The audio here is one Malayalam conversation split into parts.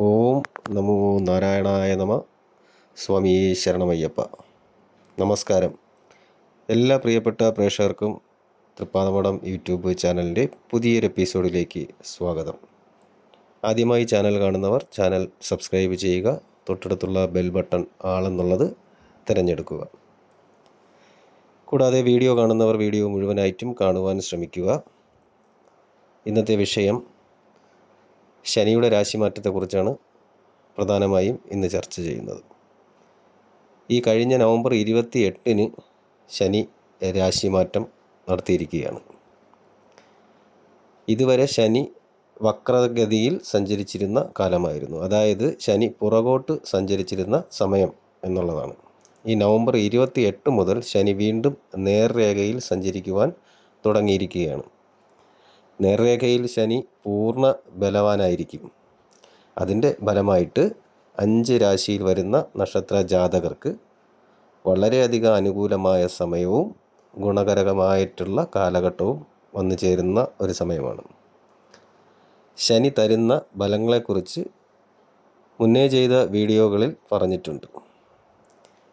ഓം നമോ നാരായണായ നമ. സ്വാമി ശരണമയ്യപ്പ. നമസ്കാരം. എല്ലാ പ്രിയപ്പെട്ട പ്രേക്ഷകർക്കും തൃപ്പാതമടം യൂട്യൂബ് ചാനലിന്റെ പുതിയൊരു എപ്പിസോഡിലേക്ക് സ്വാഗതം. ആദ്യമായി ചാനൽ കാണുന്നവർ ചാനൽ സബ്സ്ക്രൈബ് ചെയ്യുക തൊട്ടടുത്തുള്ള ബെൽ ബട്ടൺ ആളെന്നുള്ളത് തിരഞ്ഞെടുക്കുക. കൂടാതെ വീഡിയോ കാണുന്നവർ വീഡിയോ മുഴുവനായിട്ടും കാണുവാൻ ശ്രമിക്കുക. ഇന്നത്തെ വിഷയം ശനിയുടെ രാശിമാറ്റത്തെക്കുറിച്ചാണ് പ്രധാനമായും ഇന്ന് ചർച്ച ചെയ്യുന്നത്. ഈ കഴിഞ്ഞ നവംബർ ഇരുപത്തി എട്ടിന് ശനി രാശിമാറ്റം നടത്തിയിരിക്കുകയാണ്. ഇതുവരെ ശനി വക്രഗതിയിൽ സഞ്ചരിച്ചിരുന്ന കാലമായിരുന്നു. അതായത് ശനി പുറകോട്ട് സഞ്ചരിച്ചിരുന്ന സമയം എന്നുള്ളതാണ്. ഈ നവംബർ ഇരുപത്തി എട്ട് മുതൽ ശനി വീണ്ടും നേർരേഖയിൽ സഞ്ചരിക്കുവാൻ തുടങ്ങിയിരിക്കുകയാണ്. നേർരേഖയിൽ ശനി പൂർണ ബലവാനായിരിക്കും. അതിന്റെ ഫലമായിട്ട് അഞ്ച് രാശിയിൽ വരുന്ന നക്ഷത്ര ജാതകർക്ക് വളരെയധികം അനുകൂലമായ സമയവും ഗുണകരമായിട്ടുള്ള കാലഘട്ടവും വന്നു ചേരുന്ന ഒരു സമയമാണ്. ശനി തരുന്ന ഫലങ്ങളെക്കുറിച്ച് മുന്നേ ചെയ്ത വീഡിയോകളിൽ പറഞ്ഞിട്ടുണ്ട്.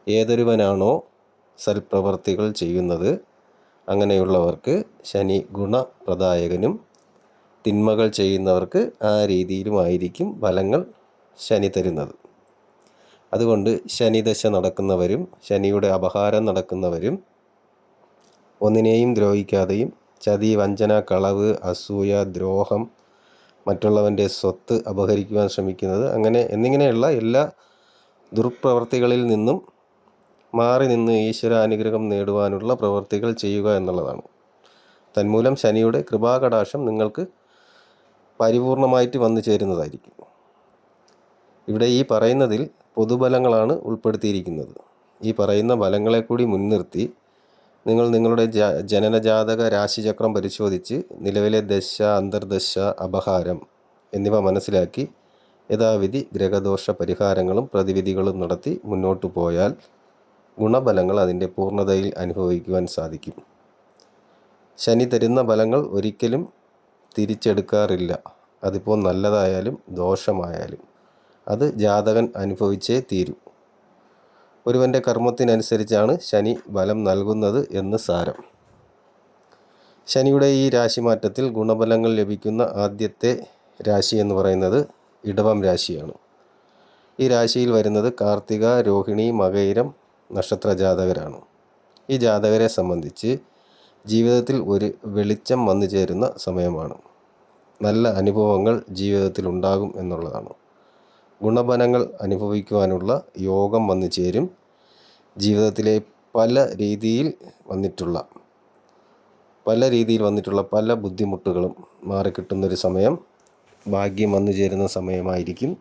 ഏതൊരുവനാണോ സൽപ്രവർത്തികൾ ചെയ്യുന്നത് അങ്ങനെയുള്ളവർക്ക് ശനി ഗുണപ്രദായകനും തിന്മകൾ ചെയ്യുന്നവർക്ക് ആ രീതിയിലുമായിരിക്കും ഫലങ്ങൾ ശനി തരുന്നത്. അതുകൊണ്ട് ശനിദശ നടക്കുന്നവരും ശനിയുടെ അപഹാരം നടക്കുന്നവരും ഒന്നിനെയും ദ്രോഹിക്കാതെയും ചതി വഞ്ചന കളവ് അസൂയ ദ്രോഹം മറ്റുള്ളവന്റെ സ്വത്ത് അപഹരിക്കുവാൻ ശ്രമിക്കുന്നത് അങ്ങനെ എന്നിങ്ങനെയുള്ള എല്ലാ ദുർപ്രവർത്തികളിൽ നിന്നും മാറി നിന്ന് ഈശ്വര അനുഗ്രഹം നേടുവാനുള്ള പ്രവൃത്തികൾ ചെയ്യുക എന്നുള്ളതാണ്. തന്മൂലം ശനിയുടെ കൃപാകടാശം നിങ്ങൾക്ക് പരിപൂർണമായിട്ട് വന്നു ചേരുന്നതായിരിക്കും. ഇവിടെ ഈ പറയുന്നതിൽ പൊതുബലങ്ങളാണ് ഉൾപ്പെടുത്തിയിരിക്കുന്നത്. ഈ പറയുന്ന ബലങ്ങളെ കൂടി മുൻനിർത്തി നിങ്ങൾ നിങ്ങളുടെ ജനനജാതക രാശിചക്രം പരിശോധിച്ച് നിലവിലെ ദശ അന്തർദശ അപഹാരം എന്നിവ മനസ്സിലാക്കി യഥാവിധി ഗ്രഹദോഷ പരിഹാരങ്ങളും പ്രതിവിധികളും നടത്തി മുന്നോട്ടു പോയാൽ ഗുണഫലങ്ങൾ അതിന്റെ പൂർണതയിൽ അനുഭവിക്കുവാൻ സാധിക്കും. ശനി തരുന്ന ഫലങ്ങൾ ഒരിക്കലും തിരിച്ചെടുക്കാറില്ല. അതിപ്പോൾ നല്ലതായാലും ദോഷമായാലും അത് ജാതകൻ അനുഭവിച്ചേ തീരൂ. ഒരുവന്റെ കർമ്മത്തിനനുസരിച്ചാണ് ശനി ബലം നൽകുന്നത് എന്ന് സാരം. ശനിയുടെ ഈ രാശിമാറ്റത്തിൽ ഗുണഫലങ്ങൾ ലഭിക്കുന്ന ആദ്യത്തെ രാശി എന്ന് പറയുന്നത് ഇടവം രാശിയാണ്. ഈ രാശിയിൽ വരുന്നത് കാർത്തിക രോഹിണി മകയിരം നക്ഷത്ര ജാതകരാണ് ഈ ജാതകരെ സംബന്ധിച്ച് ജീവിതത്തിൽ ഒരു വെളിച്ചം വന്നു ചേരുന്ന സമയമാണ്. നല്ല അനുഭവങ്ങൾ ജീവിതത്തിൽ ഉണ്ടാകും എന്നുള്ളതാണ്. ഗുണഫലങ്ങൾ അനുഭവിക്കുവാനുള്ള യോഗം വന്നു ചേരും. ജീവിതത്തിലെ പല രീതിയിൽ വന്നിട്ടുള്ള പല രീതിയിൽ വന്നിട്ടുള്ള പല ബുദ്ധിമുട്ടുകളും മാറിക്കിട്ടുന്നൊരു സമയം ഭാഗ്യം വന്നു ചേരുന്ന സമയമായിരിക്കും.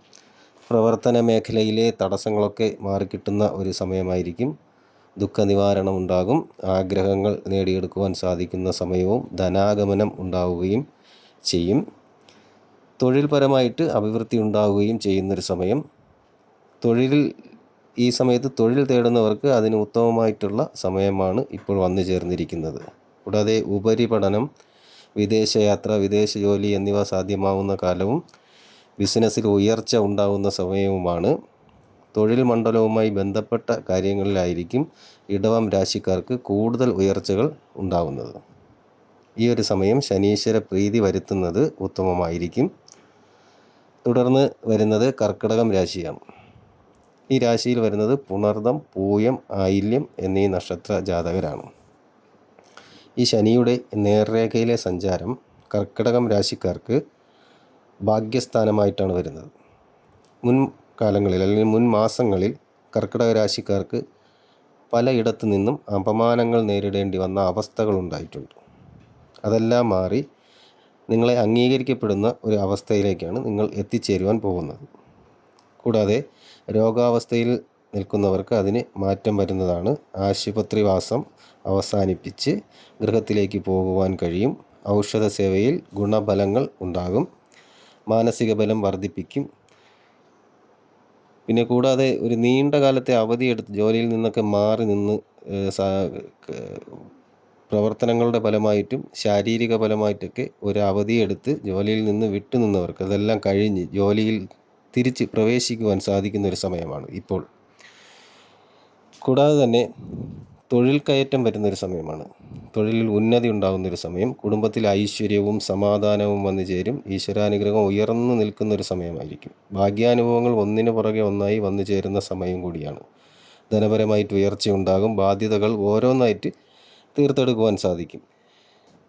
പ്രവർത്തന മേഖലയിലെ തടസ്സങ്ങളൊക്കെ മാറിക്കിട്ടുന്ന ഒരു സമയമായിരിക്കും. ദുഃഖ നിവാരണം ഉണ്ടാകും ആഗ്രഹങ്ങൾ നേടിയെടുക്കുവാൻ സാധിക്കുന്ന സമയവും ധനാഗമനം ഉണ്ടാവുകയും ചെയ്യും. തൊഴിൽപരമായിട്ട് അഭിവൃദ്ധി ഉണ്ടാവുകയും ചെയ്യുന്നൊരു സമയം. തൊഴിലിൽ ഈ സമയത്ത് തൊഴിൽ തേടുന്നവർക്ക് അതിന് ഉത്തമമായിട്ടുള്ള സമയമാണ് ഇപ്പോൾ വന്നു ചേർന്നിരിക്കുന്നത്. കൂടാതെ ഉപരിപഠനം വിദേശയാത്ര വിദേശ ജോലി എന്നിവ സാധ്യമാവുന്ന കാലവും ബിസിനസ്സിൽ ഉയർച്ച ഉണ്ടാകുന്ന സമയവുമാണ്. തൊഴിൽ മണ്ഡലവുമായി ബന്ധപ്പെട്ട കാര്യങ്ങളിലായിരിക്കും ഇടവം രാശിക്കാർക്ക് കൂടുതൽ ഉയർച്ചകൾ ഉണ്ടാകുന്നത്. ഈ ഒരു സമയം ശനീശ്വര പ്രീതി വരുത്തുന്നത് ഉത്തമമായിരിക്കും. തുടർന്ന് വരുന്നത് കർക്കിടകം രാശിയാണ്. ഈ രാശിയിൽ വരുന്നത് പുണർദം പൂയം ആയില്യം എന്നീ നക്ഷത്ര ജാതകരാണ്. ഈ ശനിയുടെ നേർരേഖയിലെ സഞ്ചാരം കർക്കിടകം രാശിക്കാർക്ക് ഭാഗ്യസ്ഥാനമായിട്ടാണ് വരുന്നത്. മുൻ കാലങ്ങളിൽ അല്ലെങ്കിൽ മുൻ മാസങ്ങളിൽ കർക്കിടക രാശിക്കാർക്ക് പലയിടത്തു നിന്നും അപമാനങ്ങൾ നേരിടേണ്ടി വന്ന അവസ്ഥകൾ ഉണ്ടായിട്ടുണ്ട്. അതെല്ലാം മാറി നിങ്ങളെ അംഗീകരിക്കപ്പെടുന്ന ഒരു അവസ്ഥയിലേക്കാണ് നിങ്ങൾ എത്തിച്ചേരുവാൻ പോകുന്നത്. കൂടാതെ രോഗാവസ്ഥയിൽ നിൽക്കുന്നവർക്ക് അതിന് മാറ്റം വരുന്നതാണ്. ആശുപത്രിവാസം അവസാനിപ്പിച്ച് ഗൃഹത്തിലേക്ക് പോകുവാൻ കഴിയും. ഔഷധ സേവയിൽ ഗുണഫലങ്ങൾ ഉണ്ടാകും. മാനസിക ബലം വർദ്ധിപ്പിക്കും. പിന്നെ കൂടാതെ ഒരു നീണ്ട കാലത്തെ അവധിയെടുത്ത് ജോലിയിൽ നിന്നൊക്കെ മാറി നിന്ന് പ്രവർത്തനങ്ങളുടെ ഫലമായിട്ടും ശാരീരിക ഫലമായിട്ടൊക്കെ ഒരു അവധിയെടുത്ത് ജോലിയിൽ നിന്ന് വിട്ടു നിന്നവർക്ക് അതെല്ലാം കഴിഞ്ഞ് ജോലിയിൽ തിരിച്ച് പ്രവേശിക്കുവാൻ സാധിക്കുന്ന ഒരു സമയമാണ് ഇപ്പോൾ. കൂടാതെ തന്നെ തൊഴിൽ കയറ്റം വരുന്നൊരു സമയമാണ്. തൊഴിലിൽ ഉന്നതി ഉണ്ടാകുന്നൊരു സമയം കുടുംബത്തിൽ ഐശ്വര്യവും സമാധാനവും വന്നു ചേരും ഈശ്വരാനുഗ്രഹം ഉയർന്നു നിൽക്കുന്നൊരു സമയമായിരിക്കും. ഭാഗ്യാനുഭവങ്ങൾ ഒന്നിനു പുറകെ ഒന്നായി വന്നു ചേരുന്ന സമയം കൂടിയാണ്. ധനപരമായിട്ട് ഉയർച്ചയുണ്ടാകും ബാധ്യതകൾ ഓരോന്നായിട്ട് തീർത്തെടുക്കുവാൻ സാധിക്കും.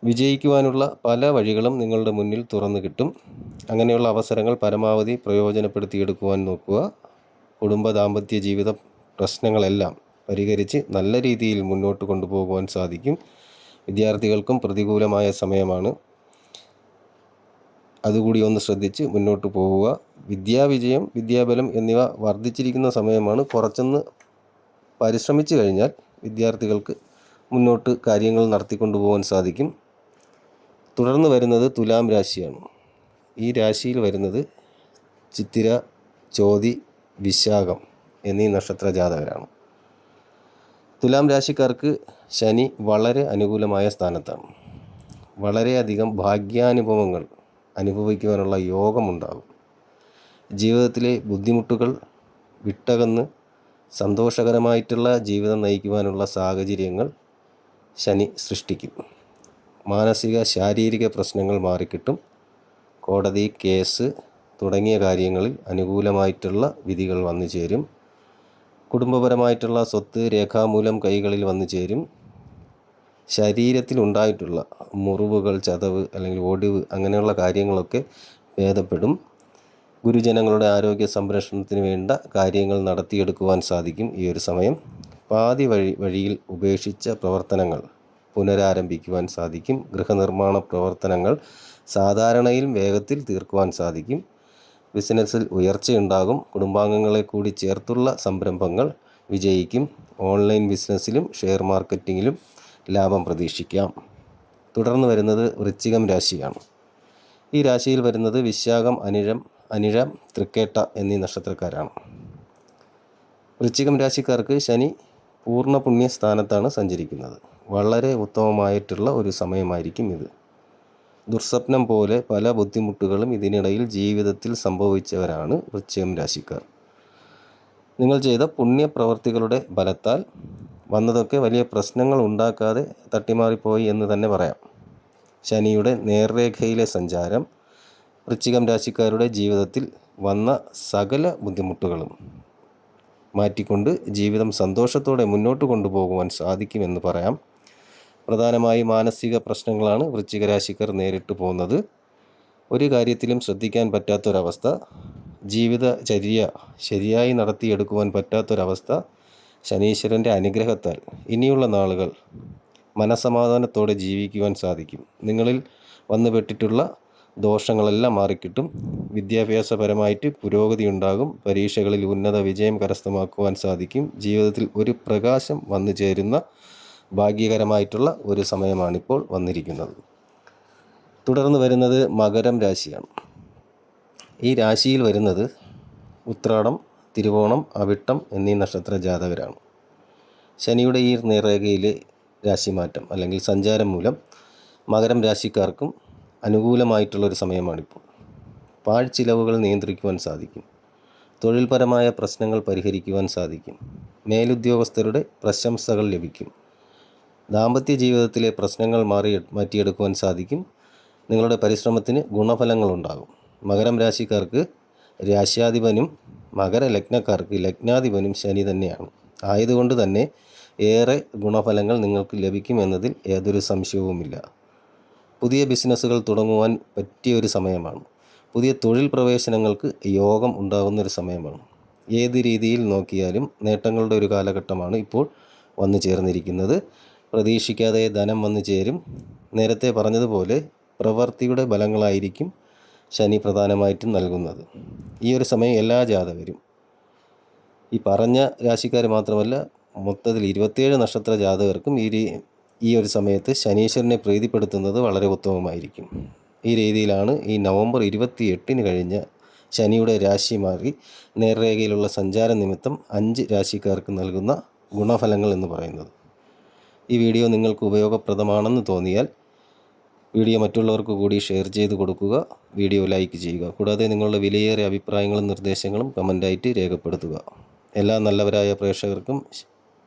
വിജയിക്കുവാനുള്ള പല വഴികളും നിങ്ങളുടെ മുന്നിൽ തുറന്നു കിട്ടും. അങ്ങനെയുള്ള അവസരങ്ങൾ പരമാവധി പ്രയോജനപ്പെടുത്തിയെടുക്കുവാൻ നോക്കുക. കുടുംബ ദാമ്പത്യ ജീവിത പ്രശ്നങ്ങളെല്ലാം പരിഹരിച്ച് നല്ല രീതിയിൽ മുന്നോട്ട് കൊണ്ടുപോകുവാൻ സാധിക്കും. വിദ്യാർത്ഥികൾക്കും പ്രതികൂലമായ സമയമാണ്. അതുകൂടി ഒന്ന് ശ്രദ്ധിച്ച് മുന്നോട്ട് പോവുക. വിദ്യാവിജയം വിദ്യാബലം എന്നിവ വർദ്ധിച്ചിരിക്കുന്ന സമയമാണ്. കുറച്ചൊന്ന് പരിശ്രമിച്ചു കഴിഞ്ഞാൽ വിദ്യാർത്ഥികൾക്ക് മുന്നോട്ട് കാര്യങ്ങൾ നടത്തിക്കൊണ്ടു പോകാൻ സാധിക്കും. തുടർന്ന് വരുന്നത് തുലാം രാശിയാണ്. ഈ രാശിയിൽ വരുന്നത് ചിത്തിര ചോതി വിശാഖം എന്നീ നക്ഷത്ര ജാതകരാണ് തുലാം രാശിക്കാർക്ക് ശനി വളരെ അനുകൂലമായ സ്ഥാനത്താണ്. വളരെയധികം ഭാഗ്യാനുഭവങ്ങൾ അനുഭവിക്കുവാനുള്ള യോഗമുണ്ടാകും. ജീവിതത്തിലെ ബുദ്ധിമുട്ടുകൾ വിട്ടകന്ന് സന്തോഷകരമായിട്ടുള്ള ജീവിതം നയിക്കുവാനുള്ള സാഹചര്യങ്ങൾ ശനി സൃഷ്ടിക്കും. മാനസിക ശാരീരിക പ്രശ്നങ്ങൾ മാറിക്കിട്ടും. കോടതി കേസ് തുടങ്ങിയ കാര്യങ്ങളിൽ അനുകൂലമായിട്ടുള്ള വിധികൾ വന്നു ചേരും കുടുംബപരമായിട്ടുള്ള സ്വത്ത് രേഖാമൂലം കൈകളിൽ വന്നു ചേരും. ശരീരത്തിലുണ്ടായിട്ടുള്ള മുറിവുകൾ ചതവ് അല്ലെങ്കിൽ ഒടിവ് അങ്ങനെയുള്ള കാര്യങ്ങളൊക്കെ ഭേദപ്പെടും. ഗുരുജനങ്ങളുടെ ആരോഗ്യ സംരക്ഷണത്തിന് വേണ്ട കാര്യങ്ങൾ നടത്തിയെടുക്കുവാൻ സാധിക്കും ഈ ഒരു സമയം. പാതി വഴി വഴിയിൽ ഉപേക്ഷിച്ച പ്രവർത്തനങ്ങൾ പുനരാരംഭിക്കുവാൻ സാധിക്കും. ഗൃഹനിർമ്മാണ പ്രവർത്തനങ്ങൾ സാധാരണയിൽ വേഗത്തിൽ തീർക്കുവാൻ സാധിക്കും. ബിസിനസ്സിൽ ഉയർച്ചയുണ്ടാകും. കുടുംബാംഗങ്ങളെ കൂടി ചേർത്തുള്ള സംരംഭങ്ങൾ വിജയിക്കും. ഓൺലൈൻ ബിസിനസ്സിലും ഷെയർ മാർക്കറ്റിങ്ങിലും ലാഭം പ്രതീക്ഷിക്കാം. തുടർന്ന് വരുന്നത് വൃശ്ചികം രാശിയാണ്. ഈ രാശിയിൽ വരുന്നത് വിശാഖം അനിഴം അനിഴം തൃക്കേട്ട എന്നീ നക്ഷത്രക്കാരാണ്. വൃശ്ചികം രാശിക്കാർക്ക് ശനി പൂർണ പുണ്യ സ്ഥാനത്താണ് സഞ്ചരിക്കുന്നത്. വളരെ ഉത്തമമായിട്ടുള്ള ഒരു സമയമായിരിക്കും ഇത്. ദുർസ്വപ്നം പോലെ പല ബുദ്ധിമുട്ടുകളും ഇതിനിടയിൽ ജീവിതത്തിൽ സംഭവിച്ചവരാണ് വൃശ്ചികം രാശിക്കാർ. നിങ്ങൾ ചെയ്ത പുണ്യപ്രവർത്തികളുടെ ബലത്താൽ വന്നതൊക്കെ വലിയ പ്രശ്നങ്ങൾ ഉണ്ടാക്കാതെ തട്ടിമാറിപ്പോയി എന്ന് തന്നെ പറയാം. ശനിയുടെ നേർരേഖയിലെ സഞ്ചാരം വൃശ്ചികം രാശിക്കാരുടെ ജീവിതത്തിൽ വന്ന സകല ബുദ്ധിമുട്ടുകളും മാറ്റിക്കൊണ്ട് ജീവിതം സന്തോഷത്തോടെ മുന്നോട്ട് കൊണ്ടുപോകുവാൻ സാധിക്കുമെന്ന് പറയാം. പ്രധാനമായി മാനസിക പ്രശ്നങ്ങളാണ് വൃശ്ചിക രാശിക്കാർ നേരിട്ട് പോകുന്നത്. ഒരു കാര്യത്തിലും ശ്രദ്ധിക്കാൻ പറ്റാത്തൊരവസ്ഥ. ജീവിതചര്യ ശരിയായി നടത്തിയെടുക്കുവാൻ പറ്റാത്തൊരവസ്ഥ ശനീശ്വരന്റെ അനുഗ്രഹത്താൽ. ഇനിയുള്ള നാളുകൾ മനസമാധാനത്തോടെ ജീവിക്കുവാൻ സാധിക്കും. നിങ്ങളിൽ വന്നുപെട്ടിട്ടുള്ള ദോഷങ്ങളെല്ലാം മാറിക്കിട്ടും. വിദ്യാഭ്യാസപരമായിട്ട് പുരോഗതി ഉണ്ടാകും. പരീക്ഷകളിൽ ഉന്നത വിജയം കരസ്ഥമാക്കുവാൻ സാധിക്കും. ജീവിതത്തിൽ ഒരു പ്രകാശം വന്നു ചേരുന്ന ഭാഗ്യകരമായിട്ടുള്ള ഒരു സമയമാണിപ്പോൾ വന്നിരിക്കുന്നത്. തുടർന്ന് വരുന്നത് മകരം രാശിയാണ്. ഈ രാശിയിൽ വരുന്നത് ഉത്രാടം തിരുവോണം അവിട്ടം എന്നീ നക്ഷത്ര ജാതകരാണ്. ശനിയുടെ ഈ നേർരേഖയിലെ രാശിമാറ്റം അല്ലെങ്കിൽ സഞ്ചാരം മൂലം മകരം രാശിക്കാർക്കും അനുകൂലമായിട്ടുള്ളൊരു സമയമാണിപ്പോൾ. പാഴ്ചിലവുകൾ നിയന്ത്രിക്കുവാൻ സാധിക്കും. തൊഴിൽപരമായ പ്രശ്നങ്ങൾ പരിഹരിക്കുവാൻ സാധിക്കും. മേലുദ്യോഗസ്ഥരുടെ പ്രശംസകൾ ലഭിക്കും. ദാമ്പത്യ ജീവിതത്തിലെ പ്രശ്നങ്ങൾ മാറി മാറ്റിയെടുക്കുവാൻ സാധിക്കും. നിങ്ങളുടെ പരിശ്രമത്തിന് ഗുണഫലങ്ങളുണ്ടാകും. മകരം രാശിക്കാർക്ക് രാശ്യാധിപനും മകര ലഗ്നക്കാർക്ക് ലഗ്നാധിപനും ശനി തന്നെയാണ്. ആയതുകൊണ്ട് തന്നെ ഏറെ ഗുണഫലങ്ങൾ നിങ്ങൾക്ക് ലഭിക്കുമെന്നതിൽ യാതൊരു സംശയവുമില്ല. പുതിയ ബിസിനസ്സുകൾ തുടങ്ങുവാൻ പറ്റിയ ഒരു സമയമാണ്. പുതിയ തൊഴിൽ പ്രവേശനങ്ങൾക്ക് യോഗം ഉണ്ടാകുന്ന ഒരു സമയമാണ്. ഏത് രീതിയിൽ നോക്കിയാലും നേട്ടങ്ങളുടെ ഒരു കാലഘട്ടമാണ് ഇപ്പോൾ വന്നു ചേർന്നിരിക്കുന്നത്. പ്രതീക്ഷിക്കാതെ ധനം വന്നു ചേരും. നേരത്തെ പറഞ്ഞതുപോലെ പ്രവൃത്തിയുടെ ബലങ്ങളായിരിക്കും ശനി പ്രധാനമായിട്ടും നൽകുന്നത്. ഈ ഒരു സമയം എല്ലാ ജാതകരും ഈ പറഞ്ഞ രാശിക്കാർ മാത്രമല്ല മൊത്തത്തിൽ ഇരുപത്തിയേഴ് നക്ഷത്ര ജാതകർക്കും ഈ ഈ ഒരു സമയത്ത് ശനീശ്വരനെ പ്രീതിപ്പെടുത്തുന്നത് വളരെ ഉത്തമമായിരിക്കും. ഈ രീതിയിലാണ് ഈ നവംബർ ഇരുപത്തി എട്ടിന് കഴിഞ്ഞ ശനിയുടെ രാശി മാറി നേർരേഖയിലുള്ള സഞ്ചാര നിമിത്തം അഞ്ച് രാശിക്കാർക്ക് നൽകുന്ന ഗുണഫലങ്ങൾ എന്ന് പറയുന്നത്. ഈ വീഡിയോ നിങ്ങൾക്ക് ഉപയോഗപ്രദമാണെന്ന് തോന്നിയാൽ വീഡിയോ മറ്റുള്ളവർക്ക് കൂടി ഷെയർ ചെയ്ത് കൊടുക്കുക വീഡിയോ ലൈക്ക് ചെയ്യുക. കൂടാതെ നിങ്ങളുടെ വിലയേറിയ അഭിപ്രായങ്ങളും നിർദ്ദേശങ്ങളും കമന്റായിട്ട് രേഖപ്പെടുത്തുക. എല്ലാ നല്ലവരായ പ്രേക്ഷകർക്കും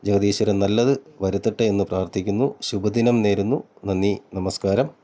ജഗദീശ്വരൻ നല്ലത് വരുത്തട്ടെ എന്ന് പ്രാർത്ഥിക്കുന്നു. ശുഭദിനം നേരുന്നു. നന്ദി. നമസ്കാരം.